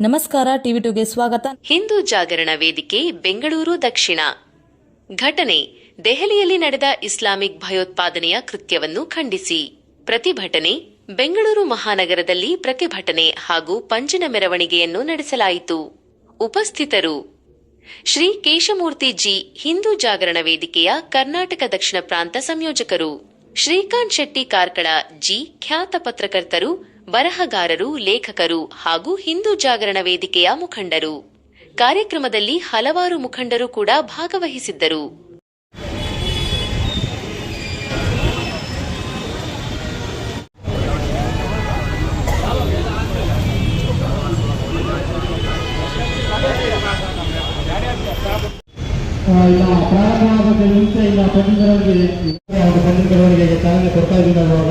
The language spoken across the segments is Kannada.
ನಮಸ್ಕಾರ, ಟಿವಿ ಟುಗೆ ಸ್ವಾಗತ. ಹಿಂದೂ ಜಾಗರಣ ವೇದಿಕೆ, ಬೆಂಗಳೂರು ದಕ್ಷಿಣ. ಘಟನೆ. ದೆಹಲಿಯಲ್ಲಿ ನಡೆದ ಇಸ್ಲಾಮಿಕ್ ಭಯೋತ್ಪಾದನೆಯ ಕೃತ್ಯವನ್ನು ಖಂಡಿಸಿ. ಪ್ರತಿಭಟನೆ. ಬೆಂಗಳೂರು ಮಹಾನಗರದಲ್ಲಿ ಪ್ರತಿಭಟನೆ ಹಾಗೂ ಪಂಜಿನ ಮೆರವಣಿಗೆಯನ್ನು ನಡೆಸಲಾಯಿತು. ಉಪಸ್ಥಿತರು. ಶ್ರೀ ಕೇಶಮೂರ್ತಿ ಜಿ, ಹಿಂದೂ ಜಾಗರಣ ವೇದಿಕೆಯ ಕರ್ನಾಟಕ ದಕ್ಷಿಣ ಪ್ರಾಂತ ಸಂಯೋಜಕರು. ಶ್ರೀಕಾಂತ್ ಶೆಟ್ಟಿ ಕಾರ್ಕಳ ಜಿ, ಖ್ಯಾತ ಪತ್ರಕರ್ತರು ಬರಹಗಾರರು, ಲೇಖಕರು ಹಾಗೂ ಹಿಂದೂ ಜಾಗರಣ ವೇದಿಕೆಯ ಮುಖಂಡರು. ಕಾರ್ಯಕ್ರಮದಲ್ಲಿ ಹಲವಾರು ಮುಖಂಡರು ಕೂಡ ಭಾಗವಹಿಸಿದ್ದರು. ಪ್ರಾರಂಭ ಇಲ್ಲ ಪಂಡಿತರವರಿಗೆ ಪಂಡಿತರವರಿಗೆ ಚಾಲನೆ ಕೊಡ್ತಾ ಇದ್ದೀನಿ ಅವಾಗ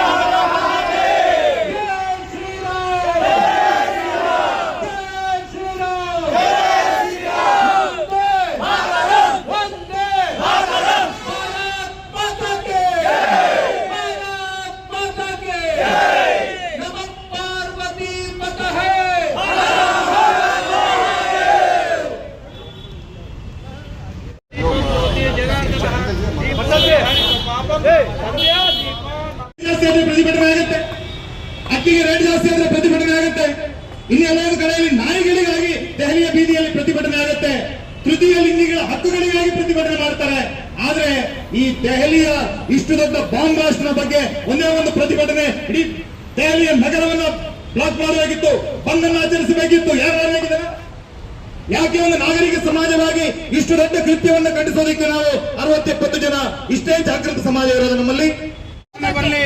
ಅಕ್ಕಿಗೆ ರೇಟ್ ಜಾಸ್ತಿ ಆದ್ರೆ ಪ್ರತಿಭಟನೆ ಆಗುತ್ತೆ. ಇನ್ನು ಎಲ್ಲರೂ ಕಡೆಯಲ್ಲಿ ನಾಯಿಗಳಿಗಾಗಿ ದೆಹಲಿಯ ಬೀದಿಯಲ್ಲಿ ಪ್ರತಿಭಟನೆ ಆಗುತ್ತೆ. ತೃತೀಯ ಲಿಂಗಿಗಳ ಹಕ್ಕುಗಳಿಗಾಗಿ ಪ್ರತಿಭಟನೆ ಮಾಡ್ತಾರೆ. ಆದ್ರೆ ಈ ದೆಹಲಿಯ ಇಷ್ಟು ದೊಡ್ಡ ಬಾಂಬ್ ಬ್ಲಾಸ್ಟ್ನ ಬಗ್ಗೆ ಒಂದೇ ಒಂದು ಪ್ರತಿಭಟನೆ ಇಡೀ ದೆಹಲಿಯ ನಗರವನ್ನ ಬ್ಲಾಕ್ ಮಾಡಬೇಕಿತ್ತು ಬಂದ್ ಆಚರಿಸಬೇಕಿತ್ತು. ಯಾರು ಯಾಕೆ ಒಂದು ನಾಗರಿಕ ಸಮಾಜವಾಗಿ ಇಷ್ಟು ದೊಡ್ಡ ಕೃತ್ಯವನ್ನು ಖಂಡಿಸೋದಕ್ಕೆ ನಾವು ಅರವತ್ತೆಪ್ಪತ್ತು ಜನ ಇಷ್ಟೇ ಜಾಗೃತ ಸಮಾಜ ಇರೋದು ನಮ್ಮಲ್ಲಿ? ಬರಲಿ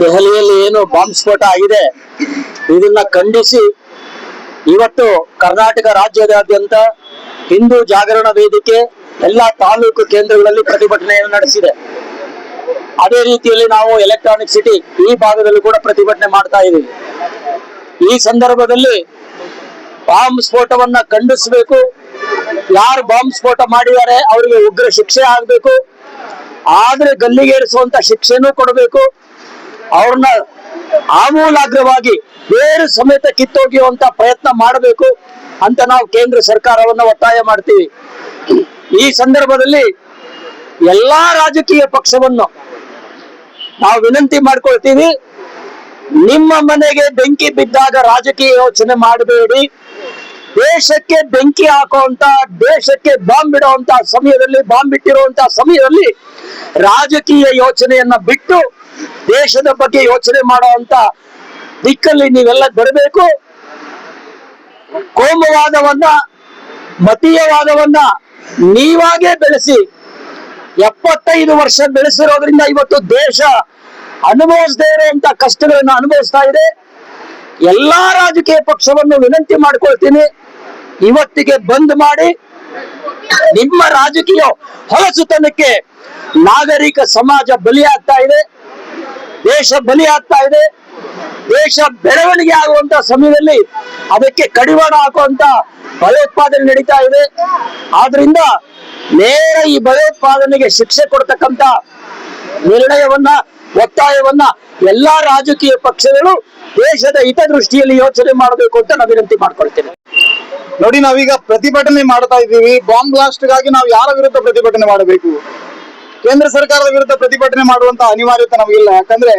ದೆಹಲಿಯಲ್ಲಿ ಏನು ಬಾಂಬ್ ಸ್ಫೋಟ ಆಗಿದೆ, ಇದನ್ನ ಖಂಡಿಸಿ ಇವತ್ತು ಕರ್ನಾಟಕ ರಾಜ್ಯದಾದ್ಯಂತ ಹಿಂದೂ ಜಾಗರಣ ವೇದಿಕೆ ಎಲ್ಲಾ ತಾಲೂಕು ಕೇಂದ್ರಗಳಲ್ಲಿ ಪ್ರತಿಭಟನೆಯನ್ನು ನಡೆಸಿದೆ. ಅದೇ ರೀತಿಯಲ್ಲಿ ನಾವು ಎಲೆಕ್ಟ್ರಾನಿಕ್ ಸಿಟಿ ಈ ಭಾಗದಲ್ಲೂ ಕೂಡ ಪ್ರತಿಭಟನೆ ಮಾಡ್ತಾ ಇದ್ದೀವಿ ಈ ಸಂದರ್ಭದಲ್ಲಿ ಬಾಂಬ್ ಸ್ಫೋಟವನ್ನ ಖಂಡಿಸಬೇಕು. ಯಾರು ಬಾಂಬ್ ಸ್ಫೋಟ ಮಾಡಿದ್ದಾರೆ ಅವರಿಗೆ ಉಗ್ರ ಶಿಕ್ಷೆ ಆಗ್ಬೇಕು. ಆದ್ರೆ ಗಲ್ಲಿಗೇರಿಸುವಂತ ಶಿಕ್ಷೆನೂ ಕೊಡಬೇಕು. ಅವ್ರನ್ನ ಆಮೂಲಾಗ್ರವಾಗಿ ಬೇರು ಸಮೇತ ಕಿತ್ತೊಗೆಯುವಂತ ಪ್ರಯತ್ನ ಮಾಡಬೇಕು ಅಂತ ನಾವು ಕೇಂದ್ರ ಸರ್ಕಾರವನ್ನ ಒತ್ತಾಯ ಮಾಡ್ತೀವಿ. ಈ ಸಂದರ್ಭದಲ್ಲಿ ಎಲ್ಲಾ ರಾಜಕೀಯ ಪಕ್ಷವನ್ನು ನಾವು ವಿನಂತಿ ಮಾಡ್ಕೊಳ್ತೀವಿ. ನಿಮ್ಮ ಮನೆಗೆ ಬೆಂಕಿ ಬಿದ್ದಾಗ ರಾಜಕೀಯ ಯೋಚನೆ ಮಾಡಬೇಡಿ. ದೇಶಕ್ಕೆ ಬೆಂಕಿ ಹಾಕುವಂತ, ದೇಶಕ್ಕೆ ಬಾಂಬ್ ಇಡುವಂತ ಸಮಯದಲ್ಲಿ, ಬಾಂಬ್ ಇಟ್ಟಿರುವಂತ ಸಮಯದಲ್ಲಿ ರಾಜಕೀಯ ಯೋಚನೆಯನ್ನ ಬಿಟ್ಟು ದೇಶದ ಬಗ್ಗೆ ಯೋಚನೆ ಮಾಡುವಂತ ದಿಕ್ಕಲ್ಲಿ ನೀವೆಲ್ಲ ಬರಬೇಕು. ಕೋಮವಾದವನ್ನ, ಮತೀಯವಾದವನ್ನ ನೀವಾಗೇ ಬೆಳೆಸಿ. ಎಪ್ಪತ್ತೈದು ವರ್ಷ ಬೆಳೆಸಿರೋದ್ರಿಂದ ಇವತ್ತು ದೇಶ ಅನುಭವಿಸದೇ ಇರುವಂತ ಕಷ್ಟಗಳನ್ನು ಅನುಭವಿಸ್ತಾ ಇದೆ. ಎಲ್ಲಾ ರಾಜಕೀಯ ಪಕ್ಷವನ್ನು ವಿನಂತಿ ಮಾಡ್ಕೊಳ್ತೀನಿ. ಇವತ್ತಿಗೆ ಬಂದ್ ಮಾಡಿ ನಿಮ್ಮ ರಾಜಕೀಯ ಹೊಲಸುತನಕ್ಕೆ ನಾಗರಿಕ ಸಮಾಜ ಬಲಿಯಾಗ್ತಾ ಇದೆ. ದೇಶ ಬಲಿಯಾಗ್ತಾ ಇದೆ. ದೇಶ ಬೆಳವಣಿಗೆ ಆಗುವಂತ ಸಮಯದಲ್ಲಿ ಅದಕ್ಕೆ ಕಡಿವಾಣ ಹಾಕುವಂತ ಭಯೋತ್ಪಾದನೆ ನಡೀತಾ ಇದೆ. ಆದ್ರಿಂದ ನೇರ ಈ ಭಯೋತ್ಪಾದನೆಗೆ ಶಿಕ್ಷೆ ಕೊಡ್ತಕ್ಕಂತ ನಿರ್ಣಯವನ್ನ, ಒತ್ತಾಯವನ್ನ ಎಲ್ಲಾ ರಾಜಕೀಯ ಪಕ್ಷಗಳು ದೇಶದ ಹಿತದೃಷ್ಟಿಯಲ್ಲಿ ಯೋಚನೆ ಮಾಡಬೇಕು ಅಂತ ನಾನು ವಿನಂತಿ ಮಾಡ್ಕೊಳ್ತೇವೆ. ನೋಡಿ, ನಾವೀಗ ಪ್ರತಿಭಟನೆ ಮಾಡ್ತಾ ಇದ್ದೀವಿ. ಬಾಂಬ್ ಬ್ಲಾಸ್ಟ್ಗಾಗಿ ನಾವು ಯಾರ ವಿರುದ್ಧ ಪ್ರತಿಭಟನೆ ಮಾಡಬೇಕು? ಕೇಂದ್ರ ಸರ್ಕಾರದ ವಿರುದ್ಧ ಪ್ರತಿಭಟನೆ ಮಾಡುವಂತ ಅನಿವಾರ್ಯತೆ ನಮಗಿಲ್ಲ. ಯಾಕಂದ್ರೆ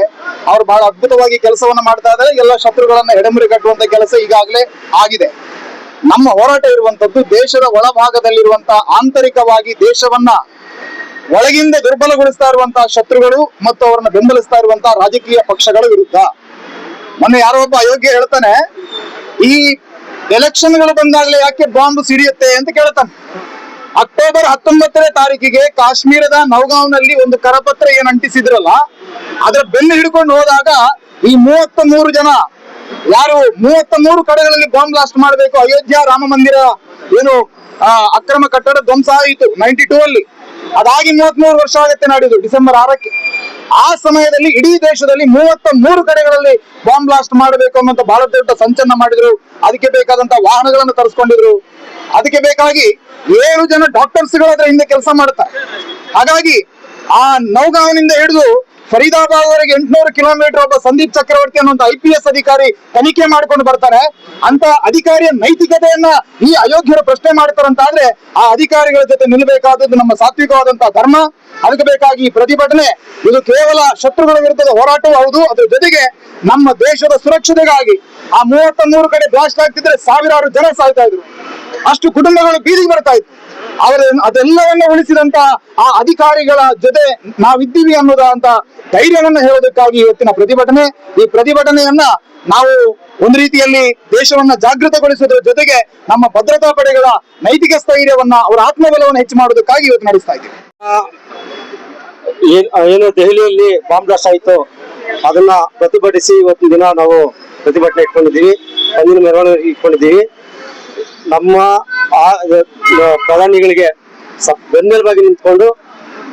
ಅವ್ರು ಬಹಳ ಅದ್ಭುತವಾಗಿ ಕೆಲಸವನ್ನ ಮಾಡ್ತಾ ಇದ್ದಾರೆ. ಎಲ್ಲ ಶತ್ರುಗಳನ್ನ ಎಡೆಮುರಿ ಕಟ್ಟುವಂತ ಕೆಲಸ ಈಗಾಗಲೇ ಆಗಿದೆ. ನಮ್ಮ ಹೋರಾಟ ಇರುವಂತದ್ದು ದೇಶದ ಒಳಭಾಗದಲ್ಲಿರುವಂತ ಆಂತರಿಕವಾಗಿ ದೇಶವನ್ನ ಒಳಗಿಂದ ದುರ್ಬಲಗೊಳಿಸ್ತಾ ಇರುವಂತಹ ಶತ್ರುಗಳು ಮತ್ತು ಅವರನ್ನ ಬೆಂಬಲಿಸ್ತಾ ಇರುವಂತಹ ರಾಜಕೀಯ ಪಕ್ಷಗಳ ವಿರುದ್ಧ. ಮೊನ್ನೆ ಯಾರೋ ಒಬ್ಬ ಅಯೋಗ್ಯ ಹೇಳ್ತಾನೆ, ಈ ಎಲೆಕ್ಷನ್ಗಳು ಬಂದಾಗಲೇ ಯಾಕೆ ಬಾಂಬ್ ಸಿಡಿಯುತ್ತೆ ಅಂತ ಕೇಳ್ತಾನೆ. ಅಕ್ಟೋಬರ್ ಹತ್ತೊಂಬತ್ತನೇ ತಾರೀಕಿಗೆ ಕಾಶ್ಮೀರದ ನೌಗಾಂವ್ನಲ್ಲಿ ಒಂದು ಕರಪತ್ರ ಏನ್ ಅಂಟಿಸಿದ್ರಲ್ಲ, ಅದರ ಬೆನ್ನು ಹಿಡ್ಕೊಂಡು ಹೋದಾಗ ಈ ಮೂವತ್ತ ಮೂರು ಜನ, ಯಾರು ಮೂವತ್ತ ಮೂರು ಕಡೆಗಳಲ್ಲಿ ಬಾಂಬ್ ಬ್ಲಾಸ್ಟ್ ಮಾಡಬೇಕು, ಅಯೋಧ್ಯ ರಾಮ ಮಂದಿರ ಏನು ಅಕ್ರಮ ಕಟ್ಟಡ ಧ್ವಂಸ ಆಯಿತು, ನೈಂಟಿ ಟೂ ಅಲ್ಲಿ. ಅದಾಗಿ ಮೂವತ್ಮೂರು ವರ್ಷ ಆಗುತ್ತೆ ನಾಡಿದ್ದು, ಡಿಸೆಂಬರ್ ಆರಕ್ಕೆ. ಆ ಸಮಯದಲ್ಲಿ ಇಡೀ ದೇಶದಲ್ಲಿ ಮೂವತ್ತ ಮೂರು ಕಡೆಗಳಲ್ಲಿ ಬಾಂಬ್ ಬ್ಲಾಸ್ಟ್ ಮಾಡಬೇಕು ಅನ್ನುವಂತ ಬಹಳ ದೊಡ್ಡ ಸಂಚಲನ ಮಾಡಿದ್ರು. ಅದಕ್ಕೆ ಬೇಕಾದಂತ ವಾಹನಗಳನ್ನು ತರಿಸ್ಕೊಂಡಿದ್ರು. ಅದಕ್ಕೆ ಬೇಕಾಗಿ ಏಳು ಜನ ಡಾಕ್ಟರ್ಸ್ಗಳು ಅದರ ಹಿಂದೆ ಕೆಲಸ ಮಾಡುತ್ತಾರೆ ಹಾಗಾಗಿ ಆ ನೌಗಾವನಿಂದ ಹಿಡಿದು ಫರೀದಾಬಾದ್ ವರೆಗೆ ಎಂಟುನೂರು ಕಿಲೋಮೀಟರ್ ಒಬ್ಬ ಸಂದೀಪ್ ಚಕ್ರವರ್ತಿ ಅನ್ನುವಂತ ಐ ಅಧಿಕಾರಿ ತನಿಖೆ ಮಾಡ್ಕೊಂಡು ಬರ್ತಾರೆ. ಅಂತ ಅಧಿಕಾರಿಯ ನೈತಿಕತೆಯನ್ನ ಈ ಅಯೋಗ್ಯರು ಪ್ರಶ್ನೆ ಮಾಡ್ತಾರಂತಾದ್ರೆ ಆ ಅಧಿಕಾರಿಗಳ ಜೊತೆ ನಿಲ್ಲಬೇಕಾದದ್ದು ನಮ್ಮ ಸಾತ್ವಿಕವಾದಂತಹ ಧರ್ಮ. ಅದಕ್ಕೆ ಬೇಕಾಗಿ ಈ ಪ್ರತಿಭಟನೆ. ಇದು ಕೇವಲ ಶತ್ರುಗಳ ವಿರುದ್ಧದ ಹೋರಾಟವೂ ಹೌದು, ಅದ್ರ ಜೊತೆಗೆ ನಮ್ಮ ದೇಶದ ಸುರಕ್ಷತೆಗಾಗಿ ಆ ಮೂವತ್ತ ಮೂರು ಕಡೆ ಬ್ಲಾಸ್ಟ್ ಆಗ್ತಿದ್ರೆ ಸಾವಿರಾರು ಜನ ಸಾಯ್ತಾ ಇದ್ರು. ಅಷ್ಟು ಕುಟುಂಬಗಳು ಬೀದಿಗೆ ಬರ್ತಾ ಇತ್ತು. ಅವರ ಅದೆಲ್ಲವನ್ನ ಉಳಿಸಿದಂತ ಆ ಅಧಿಕಾರಿಗಳ ಜೊತೆ ನಾವಿದ್ದೀವಿ ಅನ್ನೋದಂತ ಧೈರ್ಯವನ್ನ ಹೇಳೋದಕ್ಕಾಗಿ ಇವತ್ತಿನ ಪ್ರತಿಭಟನೆ. ಈ ಪ್ರತಿಭಟನೆಯನ್ನ ನಾವು ಒಂದು ರೀತಿಯಲ್ಲಿ ದೇಶವನ್ನ ಜಾಗೃತಗೊಳಿಸೋದ್ರ ಜೊತೆಗೆ ನಮ್ಮ ಭದ್ರತಾ ಪಡೆಗಳ ನೈತಿಕ ಸ್ಥೈರ್ಯವನ್ನ ಅವರ ಆತ್ಮಬಲವನ್ನು ಹೆಚ್ಚು ಮಾಡೋದಕ್ಕಾಗಿ ಇವತ್ತು ನಡೆಸ್ತಾ ಇದ್ದೀವಿ. ಏನ್- ಏನು ದೆಹಲಿಯಲ್ಲಿ ಬಾಂಬ್ ಬ್ಲಾಸ್ಟ್ ಆಯಿತು. ಅದನ್ನ ಪ್ರತಿಭಟಿಸಿ ಇವತ್ತಿನ ದಿನ ನಾವು ಪ್ರತಿಭಟನೆ ಇಟ್ಕೊಂಡಿದ್ದೀವಿ. ಅಂದಿನ ಮೆರವಣಿಗೆ ಇಟ್ಕೊಂಡಿದ್ದೀವಿ. ನಮ್ಮ ಪ್ರಧಾನಿಗಳಿಗೆ ಬೆನ್ನೆಲುಬಾಗಿ ನಿಂತ್ಕೊಂಡು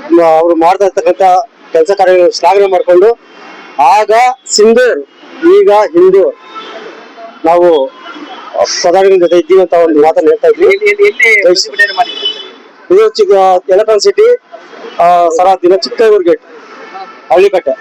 ಅವರು ಅವ್ರು ಮಾಡ್ತಾ ಇರ್ತಕ್ಕಂಥ ಕೆಲಸ ಕಾರ್ಯಗಳನ್ನು ಶ್ಲಾಘನೆ ಮಾಡಿಕೊಂಡು ಆಗ ಸಿಂಧೂರ್ ಈಗ ಹಿಂದೂ. ನಾವು ಪ್ರಧಾನಿಗಳ ಜೊತೆ ಇದ್ದೀವಿ ಅಂತ ಒಂದು ಮಾತನ್ನು ಹೇಳ್ತಾ ಇದ್ವಿ. ಇದು ಚಿಕ್ಕ ಎಲೆಕ್ಟ್ರಾನ್ ಸಿಟಿ ಸರ ದಿನ ಚಿಕ್ಕ ಗೇಟ್ ಹಳ್ಳಿಕಟ್ಟೆ